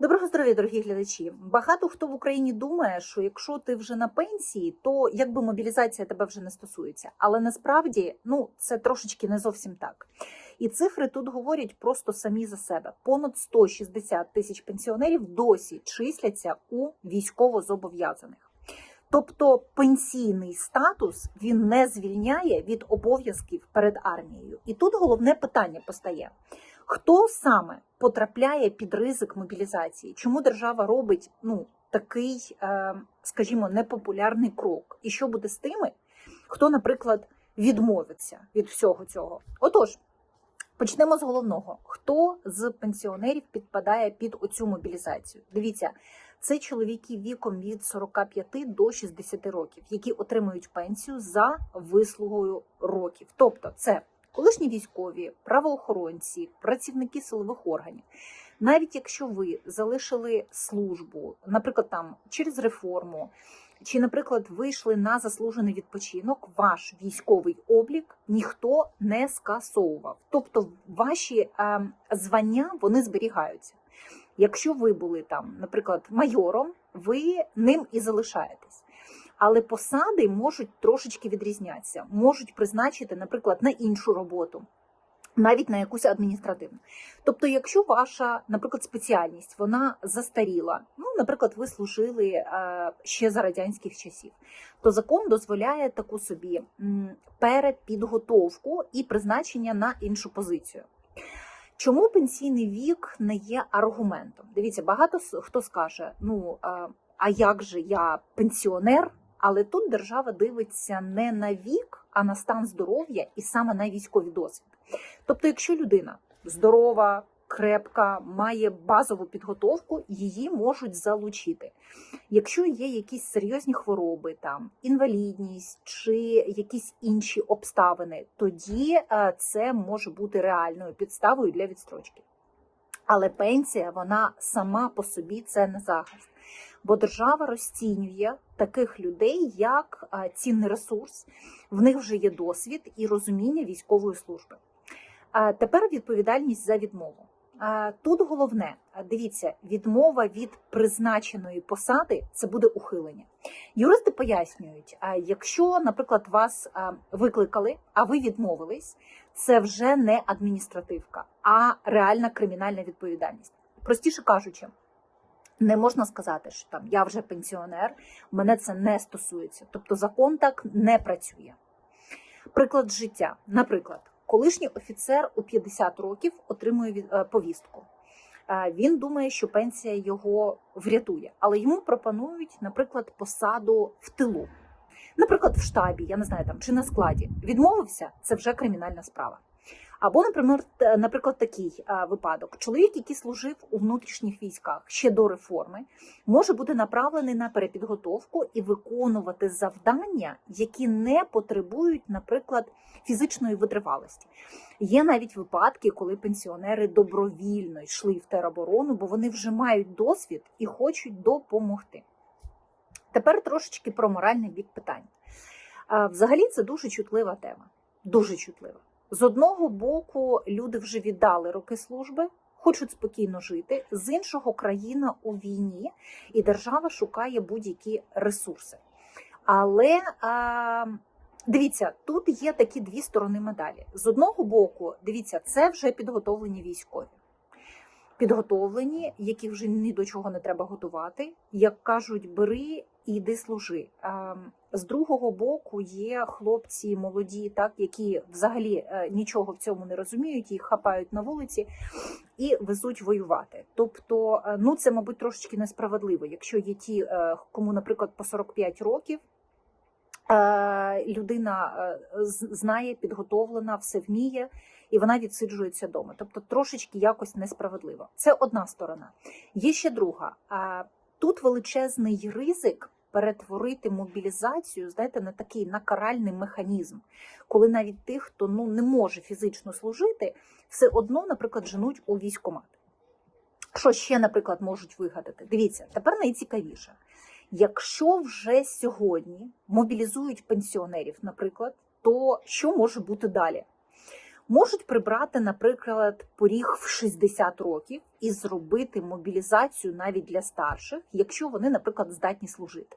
Доброго здоров'я, дорогі глядачі. Багато хто в Україні думає, що якщо ти вже на пенсії, то якби мобілізація тебе вже не стосується. Але насправді ну це трошечки не зовсім так. І цифри тут говорять просто самі за себе. Понад 160 тисяч пенсіонерів досі числяться у військовозобов'язаних. Тобто пенсійний статус він не звільняє від обов'язків перед армією. І тут головне питання постає: хто саме потрапляє під ризик мобілізації? Чому держава робить ну такий, е, скажімо, непопулярний крок? І що буде з тими, хто, наприклад, відмовиться від всього цього? Отож. Почнемо з головного: хто з пенсіонерів підпадає під оцю мобілізацію? Дивіться, це чоловіки віком від 45 до 60 років, які отримують пенсію за вислугою років. Тобто, це колишні військові, правоохоронці, працівники силових органів. Навіть якщо ви залишили службу, наприклад, там через реформу. Чи, наприклад, вийшли на заслужений відпочинок, ваш військовий облік ніхто не скасовував. Тобто, ваші е, звання вони зберігаються. Якщо ви були там, наприклад, майором, ви ним і залишаєтесь. Але посади можуть трошечки відрізнятися, можуть призначити, наприклад, на іншу роботу. Навіть на якусь адміністративну. Тобто, якщо ваша, наприклад, спеціальність вона застаріла, ну, наприклад, ви служили е, ще за радянських часів, то закон дозволяє таку собі перепідготовку і призначення на іншу позицію. Чому пенсійний вік не є аргументом? Дивіться, багато хто скаже: ну е, а як же я пенсіонер? Але тут держава дивиться не на вік, а на стан здоров'я і саме на військовий досвід. Тобто, якщо людина здорова, крепка, має базову підготовку, її можуть залучити. Якщо є якісь серйозні хвороби, там інвалідність чи якісь інші обставини, тоді е, це може бути реальною підставою для відстрочки. Але пенсія, вона сама по собі це не захист. Бо держава розцінює таких людей як цінний ресурс, в них вже є досвід і розуміння військової служби. Тепер відповідальність за відмову. Тут головне, дивіться, відмова від призначеної посади це буде ухилення. Юристи пояснюють, якщо, наприклад, вас викликали, а ви відмовились, це вже не адміністративка, а реальна кримінальна відповідальність. Простіше кажучи, не можна сказати, що там я вже пенсіонер, мене це не стосується. Тобто закон так не працює. Приклад життя. Наприклад, колишній офіцер у 50 років отримує е, повістку. Е, Він думає, що пенсія його врятує, але йому пропонують, наприклад, посаду в тилу, наприклад, в штабі, я не знаю там чи на складі. Відмовився це вже кримінальна справа. Або, наприклад, наприклад, такий випадок: чоловік, який служив у внутрішніх військах ще до реформи, може бути направлений на перепідготовку і виконувати завдання, які не потребують, наприклад, фізичної витривалості. Є навіть випадки, коли пенсіонери добровільно йшли в тероборону, бо вони вже мають досвід і хочуть допомогти. Тепер трошечки про моральний бік питань. Взагалі, це дуже чутлива тема. Дуже чутлива. З одного боку, люди вже віддали роки служби, хочуть спокійно жити. З іншого, країна у війні, і держава шукає будь-які ресурси. Але а, дивіться, тут є такі дві сторони медалі. З одного боку, дивіться, це вже підготовлені військові. Підготовлені, яких вже ні до чого не треба готувати. Як кажуть, бери і йди служи. А, З другого боку є хлопці молоді, так які взагалі е, нічого в цьому не розуміють, їх хапають на вулиці і везуть воювати. Тобто, е, ну це, мабуть, трошечки несправедливо. Якщо є ті, е, кому, наприклад, по 45 років. Людина знає, підготовлена, все вміє, і вона відсиджується вдома. Тобто трошечки якось несправедливо. Це одна сторона. Є ще друга. Тут величезний ризик перетворити мобілізацію, знаєте, на такий на каральний механізм, коли навіть тих, хто ну не може фізично служити, все одно, наприклад, женуть у військкомат. Що ще, наприклад, можуть вигадати? Дивіться, тепер найцікавіше. Якщо вже сьогодні мобілізують пенсіонерів, наприклад, то що може бути далі? Можуть прибрати, наприклад, поріг в 60 років і зробити мобілізацію навіть для старших, якщо вони, наприклад, здатні служити.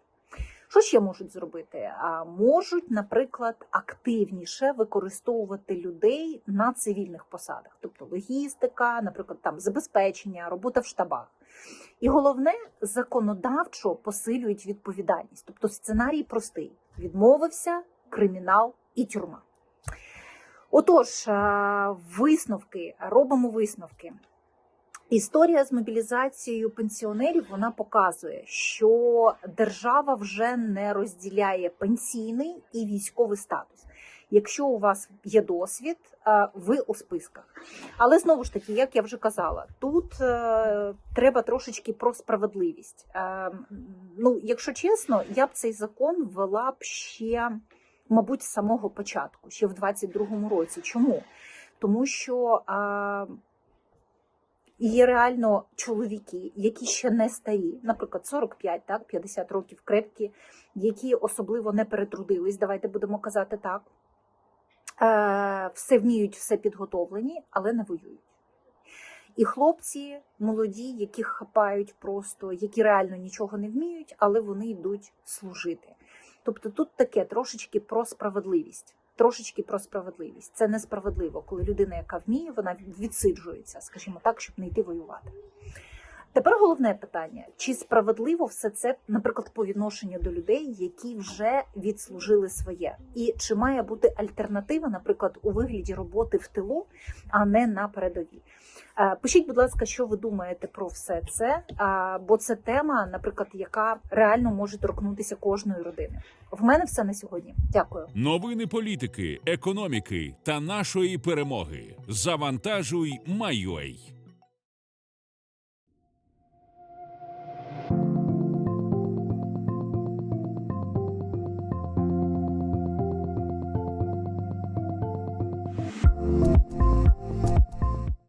Що ще можуть зробити? А можуть, наприклад, активніше використовувати людей на цивільних посадах, тобто логістика, наприклад, там забезпечення, робота в штабах. І головне, законодавчо посилюють відповідальність. Тобто сценарій простий: відмовився, кримінал і тюрма. Отож, е, висновки, робимо висновки. Історія з мобілізацією пенсіонерів вона показує, що держава вже не розділяє пенсійний і військовий статус. Якщо у вас є досвід, е, ви у списках. Але знову ж таки, як я вже казала, тут е, треба трошечки про справедливість. Ну, якщо чесно, я б цей закон ввела б ще, мабуть, з самого початку, ще в 22-му році. Чому? Тому що е, є реально чоловіки, які ще не старі, наприклад, 45, так, 50 років крепкі, які особливо не перетрудились, давайте будемо казати так. Е, все вміють, все підготовлені, але не воюють. І хлопці молоді, яких хапають просто, які реально нічого не вміють, але вони йдуть служити. Тобто тут таке трошечки про справедливість. Трошечки про справедливість. Це несправедливо, коли людина, яка вміє, вона відсиджується, скажімо так, щоб не йти воювати. Тепер головне питання: чи справедливо все це, наприклад, по відношенню до людей, які вже відслужили своє, і чи має бути альтернатива, наприклад, у вигляді роботи в тилу, а не на передовій? Е, Пишіть, будь ласка, що ви думаєте про все це, а, бо це тема, наприклад, яка реально може торкнутися кожної родини. В мене все на сьогодні. Дякую. Новини політики, економіки та нашої перемоги. Завантажуй, Майой.